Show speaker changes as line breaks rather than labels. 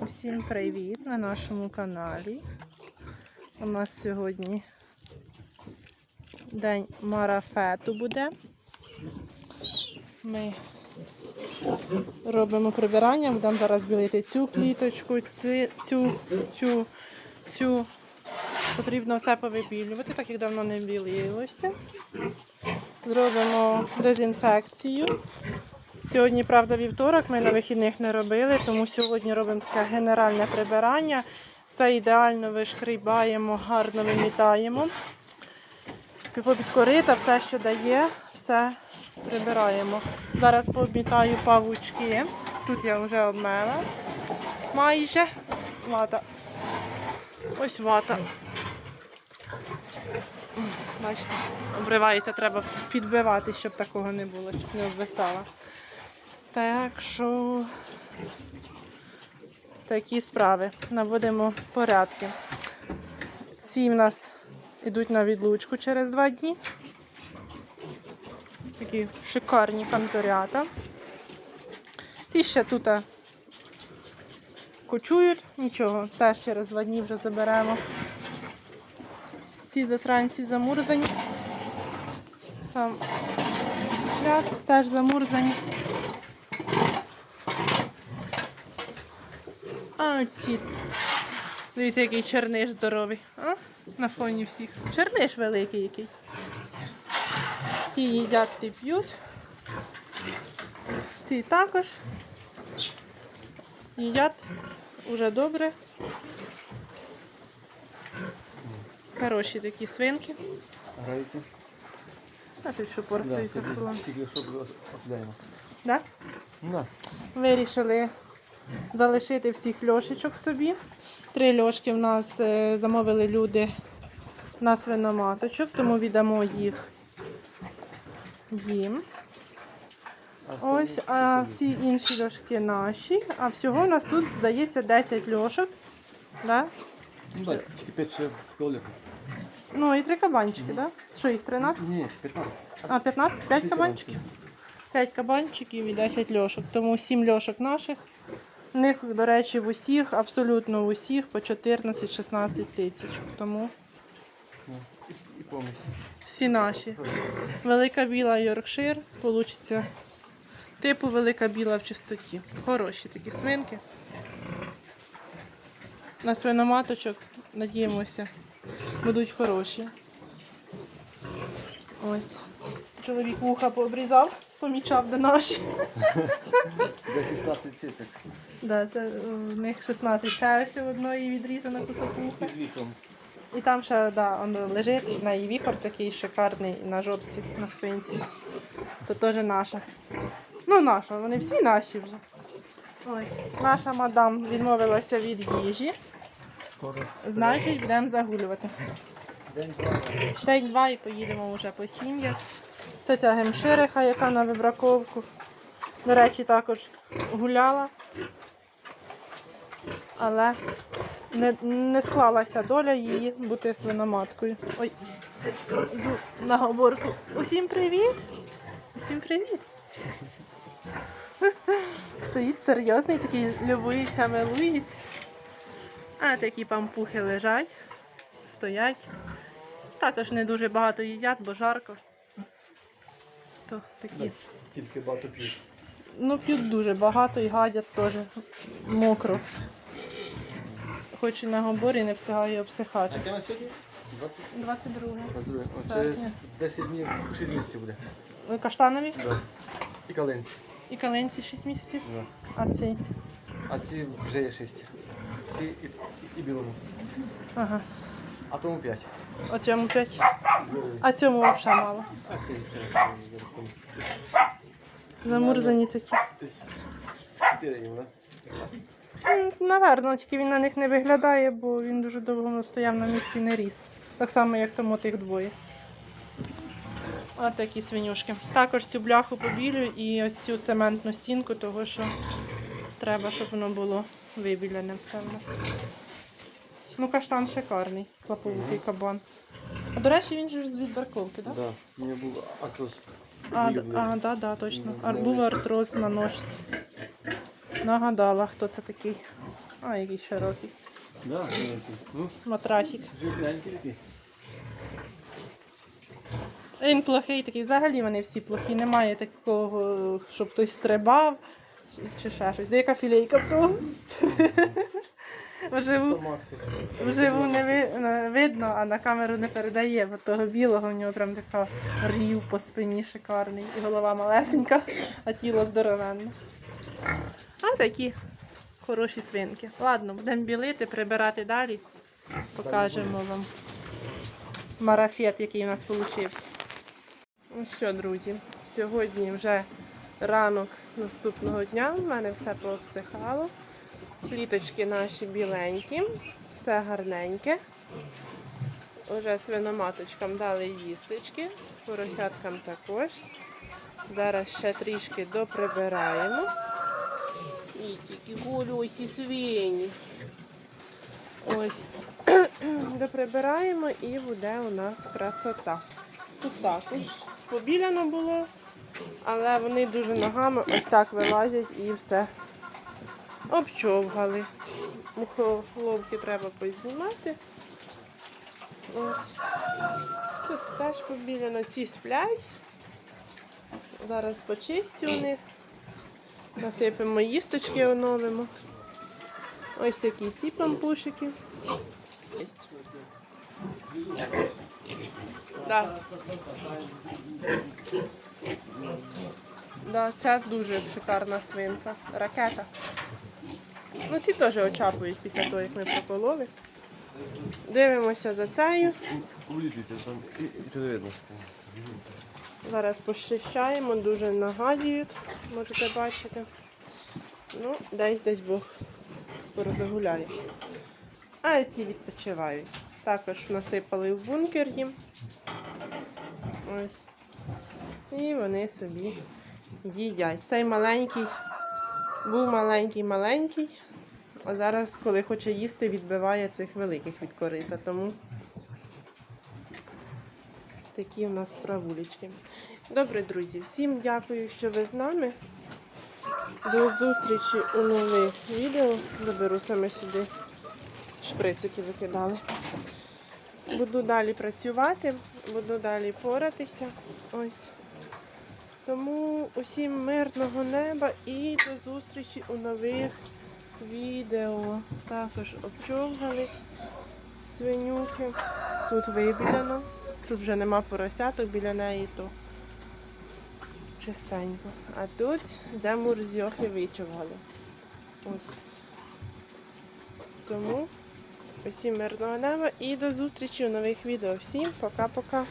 Усім привіт на нашому каналі. У нас сьогодні день марафету буде. Ми робимо прибирання, будемо зараз білити цю кліточку, ці- цю, цю, цю. Потрібно все повибілювати, так як давно не білилося. Зробимо дезінфекцію. Сьогодні, правда, вівторок, ми на вихідних не робили, тому сьогодні робимо таке генеральне прибирання. Все ідеально вишкрібаємо, гарно вимітаємо. Попід все, що дає, все прибираємо. Зараз пообмітаю павучки. Тут я вже обмела. Майже вата. Ось вата. Бачите, обривається, треба підбивати, щоб такого не було, щоб не обвисала. Так що такі справи. Наводимо порядки. Ці в нас йдуть на відлучку через два дні. Такі шикарні канторята. Ці ще тут кочують, нічого, теж через два дні вже заберемо. Ці засранці замурзані. Там теж замурзані. А оці. Дивіться, який черниш здоровий. А? На фоні всіх. Черниш великий який. Ті їдять, ті п'ють. Ці також. Їдять уже добре. Хороші такі свинки.
Грається?
А щось що поростаються в салон.
Тільки що оставляємо.
Да?
Да.
Вирішили залишити всіх льошечок собі. Три льошки в нас е, замовили люди на свиноматочок, тому віддамо їх їм. Ось, а всі інші льошки наші. А всього у нас тут, здається, 10 льошок. Да?
Ну так, тільки 5 ще в кролику.
Ну і три кабанчики, да? Що їх 13?
Ні, 15.
А, 15? 5 кабанчиків? 5 кабанчиків і 10 льошок. Тому 7 льошок наших. В них, до речі, в усіх, абсолютно в усіх по 14-16 цицічок. Тому
І,
всі наші. Велика біла Йоркшир, получиться типу велика біла в чистоті. Хороші такі свинки. На свиноматочок, надіємося, будуть хороші. Ось. Чоловік вуха пообрізав, помічав, де наші.
За 16 цицик.
Да, це е, в них 16 ще ось одної відрізано кусок вуха.
І віком.
І там ще да, он лежить, в неї віхор такий шикарний на жопці, на спинці. То теж наша. Ну, наша, вони всі наші вже. Ось. Наша мадам відмовилася від їжі,
Скоро.
значить будемо загулювати.
День два.
День-два і поїдемо вже по сім'ях. Це ця гемшириха, яка на вибраковку. До речі, також гуляла. Але не, не склалася доля її бути свиноматкою. Ой, йду на говорку. Усім привіт! Усім привіт! Стоїть серйозний, такий любується, милується. А такі пампухи лежать, стоять. Також не дуже багато їдять, бо жарко. То такі.
Тільки багато п'ють.
Ну, п'ють дуже багато і гадять теж мокро. Хоч і на гоборі не встигає обсихати.
Яке на сьогодні? 20?
22.
22. О, через 10 днів 6 місяців буде.
Ви каштанові
Да. І калинці.
і калинці 6 місяців,
Да.
а цей.
А ці вже є 6. Ці і, і, і білому.
Ага.
А тому 5.
А цьому 5. А цьому взагалі мало.
А ці ще.
Замурзані такі.
4 їм, так?
М, Наверно, тільки він на них не виглядає, бо він дуже довго стояв на місці і не ріс. Так само, як тому тих двоє. Ось такі свинюшки. Також цю бляху побілю і ось цю цементну стінку, того що треба, щоб воно було вибілене все в нас. Ну, каштан шикарний, клаповитий кабан. А до речі, він же ж з відбарковки, так? Да?
Да. У мене був акрос.
А, а, да, да, точно. Був артроз на ножці. Нагадала, хто це такий. А, який широкий.
Да. Ну,
Матрасик.
живленький такий.
Він плохий такий. Взагалі вони всі плохі. Немає такого, щоб хтось стрибав чи ще щось. Де яка філейка в того? Вживу, вживу не, ви, не видно, а на камеру не передає, бо того білого в нього прям така рів по спині шикарний. І голова малесенька, а тіло здоровенне. А такі хороші свинки. Ладно, будемо білити, прибирати далі. Покажемо вам марафет, який у нас вийшов. Ну що, друзі, сьогодні вже ранок наступного дня. У мене все пообсихало. Пліточки наші біленькі, все гарненьке. Уже свиноматочкам дали їстечки, поросяткам також. Зараз ще трішки доприбираємо. І тільки голюсі свині. Ось. Доприбираємо і буде у нас красота. Тут також побіляно було, але вони дуже ногами ось так вилазять і все обчовгали. Мухоловки треба познімати. Ось. Тут теж побіляно, ці сплять. Зараз почистю у них. Насипемо їсточки, оновимо. Ось такі ці пампушики. Да. Да, це дуже шикарна свинка. Ракета. Ну, ці теж очапують після того, як ми прокололи. Дивимося за цею. Зараз пощищаємо, дуже нагадують, можете бачити. Ну, десь десь Бог скоро загуляє. А ці відпочивають. Також насипали в бункер їм. Ось. І вони собі їдять. Цей маленький був маленький-маленький, а зараз, коли хоче їсти, відбиває цих великих від корита. Тому такі в нас справулечки. Добре, друзі, всім дякую, що ви з нами. До зустрічі у нових відео. Заберу саме сюди шприцики викидали. Буду далі працювати, буду далі поратися. Ось. Тому усім мирного неба і до зустрічі у нових відео. Також обчовгали свинюхи. Тут вибіляно. Тут вже нема поросяток біля неї, то чистенько. А тут де мурзьохи вичовгали. Ось. Тому усім мирного неба і до зустрічі у нових відео. Всім пока-пока.